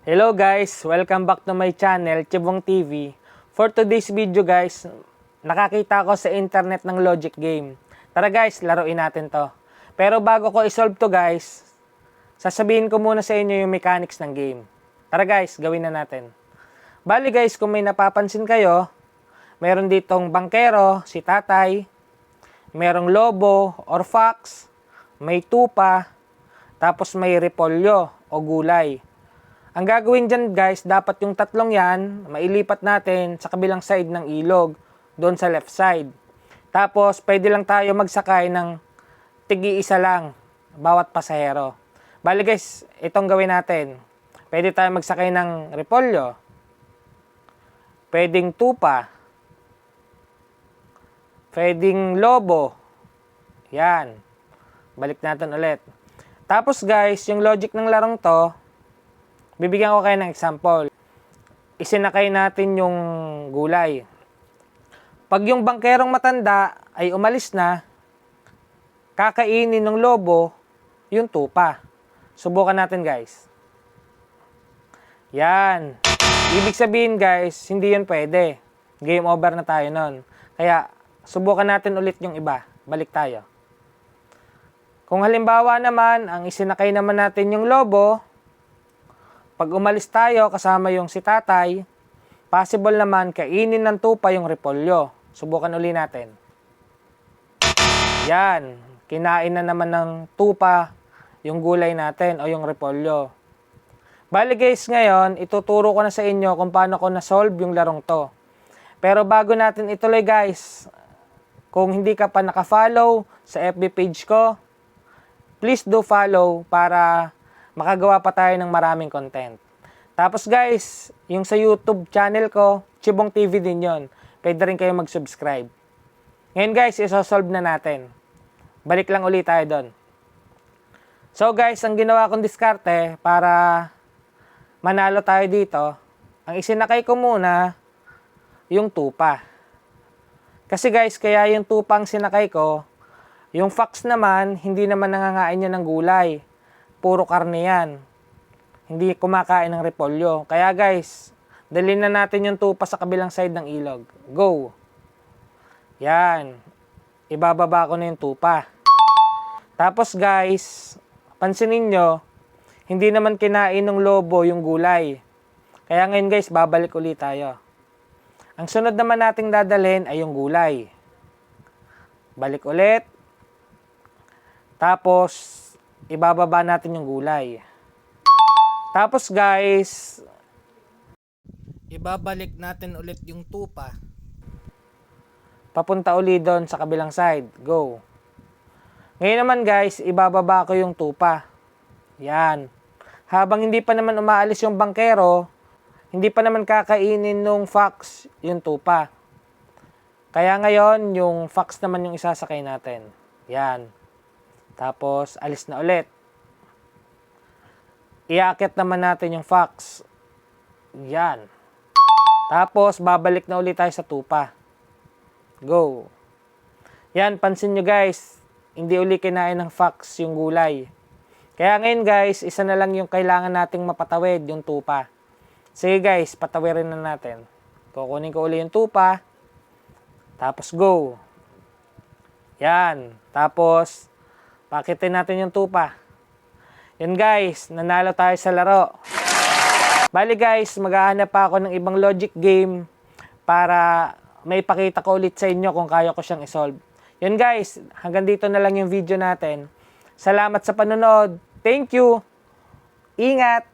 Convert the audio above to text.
Hello guys, welcome back to my channel, Chibong TV. For today's video guys, nakakita ko sa internet ng logic game. Tara guys, laruin natin to. Pero bago ko isolve to guys, sasabihin ko muna sa inyo yung mechanics ng game. Tara guys, gawin na natin. Bali guys, kung may napapansin kayo, meron ditong bangkero, si tatay, merong lobo or fox, may tupa, tapos may repolyo o gulay. Ang gagawin dyan guys, dapat yung tatlong yan, mailipat natin sa kabilang side ng ilog, doon sa left side. Tapos, pwede lang tayo magsakay ng tigi-isa lang, bawat pasahero. Bali guys, itong gawin natin. Pwede tayo magsakay ng repolyo, pwedeng tupa, pwedeng lobo. Yan. Balik natin ulit. Tapos guys, yung logic ng larong to, bibigyan ko kayo ng example. Isinakay natin yung gulay. Pag yung bangkerong matanda ay umalis na, kakainin ng lobo yung tupa. Subukan natin guys. Yan. Ibig sabihin guys, hindi yun pwede. Game over na tayo nun. Kaya, subukan natin ulit yung iba. Balik tayo. Kung halimbawa naman, ang isinakay naman natin yung lobo, pag umalis tayo kasama yung si tatay, possible naman kainin ng tupa yung repolyo. Subukan uli natin. Yan. Kinain na naman ng tupa yung gulay natin o yung repolyo. Bali guys, ngayon, ituturo ko na sa inyo kung paano ko na-solve yung larong to. Pero bago natin ituloy guys, kung hindi ka pa naka-follow sa FB page ko, please do follow para makagawa pa tayo ng maraming content. Tapos guys, yung sa YouTube channel ko, Chibong TV din yon. Pwede rin kayo mag-subscribe. Ngayon guys, isosolve na natin. Balik lang ulit tayo doon. So guys, ang ginawa kong diskarte para manalo tayo dito, ang isinakay ko muna yung tupa. Kasi guys, kaya yung tupa ang sinakay ko, yung fox naman, hindi naman nangangain niya ng gulay. Puro karne yan. Hindi kumakain ng repolyo. Kaya guys, dalhin na natin yung tupa sa kabilang side ng ilog. Go! Yan. Ibababa ko na yung tupa. Tapos guys, pansinin nyo, hindi naman kinain ng lobo yung gulay. Kaya ngayon guys, babalik ulit tayo. Ang sunod naman nating dadalhin ay yung gulay. Balik ulit. Tapos, ibababa natin yung gulay. Tapos guys, ibabalik natin ulit yung tupa. Papunta uli doon sa kabilang side. Go. Ngayon naman guys, ibababa ko yung tupa. Yan. Habang hindi pa naman umaalis yung bangkero, hindi pa naman kakainin nung fox yung tupa. Kaya ngayon, yung fox naman yung isasakay natin. Yan. Tapos, alis na ulit. Iakit naman natin yung fox. Yan. Tapos, babalik na ulit tayo sa tupa. Go. Yan, pansin nyo guys, hindi uli kinain ng fox yung gulay. Kaya ngayon guys, isa na lang yung kailangan nating mapatawid, yung tupa. Sige guys, patawirin na natin. Kukunin ko uli yung tupa. Tapos go. Yan. Tapos, pakitin natin yung tupa. Yan guys, nanalo tayo sa laro. Bali guys, maghahanap pa ako ng ibang logic game para may pakita ko ulit sa inyo kung kaya ko siyang isolve. Yun guys, hanggang dito na lang yung video natin. Salamat sa panonood. Thank you. Ingat.